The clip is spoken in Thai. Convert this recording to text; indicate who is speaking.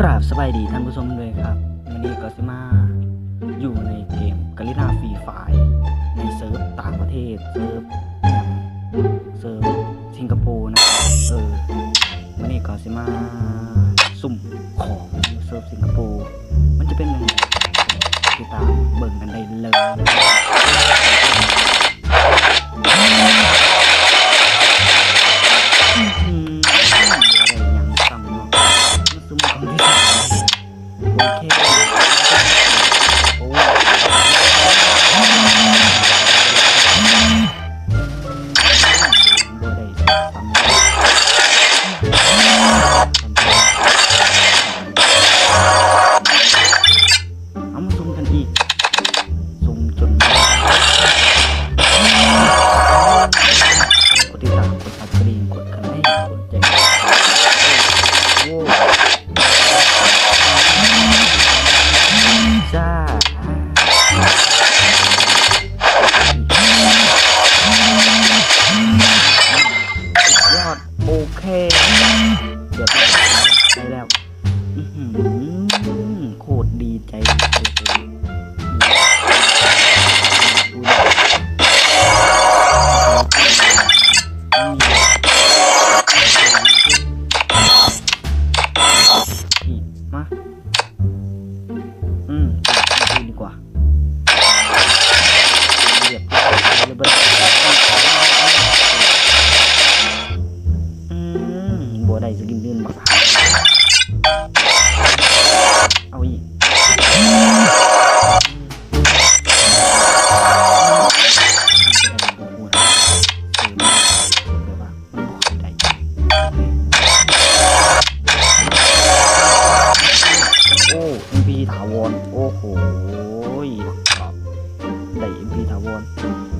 Speaker 1: กราบสบายดีท่านผู้ชมเลยครับวันนี้ก็สิมาอยู่ในเกมกาลินาฟรีไฟในเซิร์ฟต่างประเทศ เซิร์ฟเซิร์ฟสิงคโปร์นะครับเออวันนี้ก็สิมาสุ่มของเซิร์ฟสิงคโปร์มันจะเป็นยังไงติดตามเบิ่งกันได้เลย โได้แล้วอือหือโคตรดีใจเลยดูนี่มาอืมดูดีกว่าเรียบร้อยบ ได้สกินเดือนบักหาเอาอีกโอ้เอ็มพีถาวรโอ้โหได้เอ็มพีถาวรก็อย่าลืมกดไลค์กดแชร์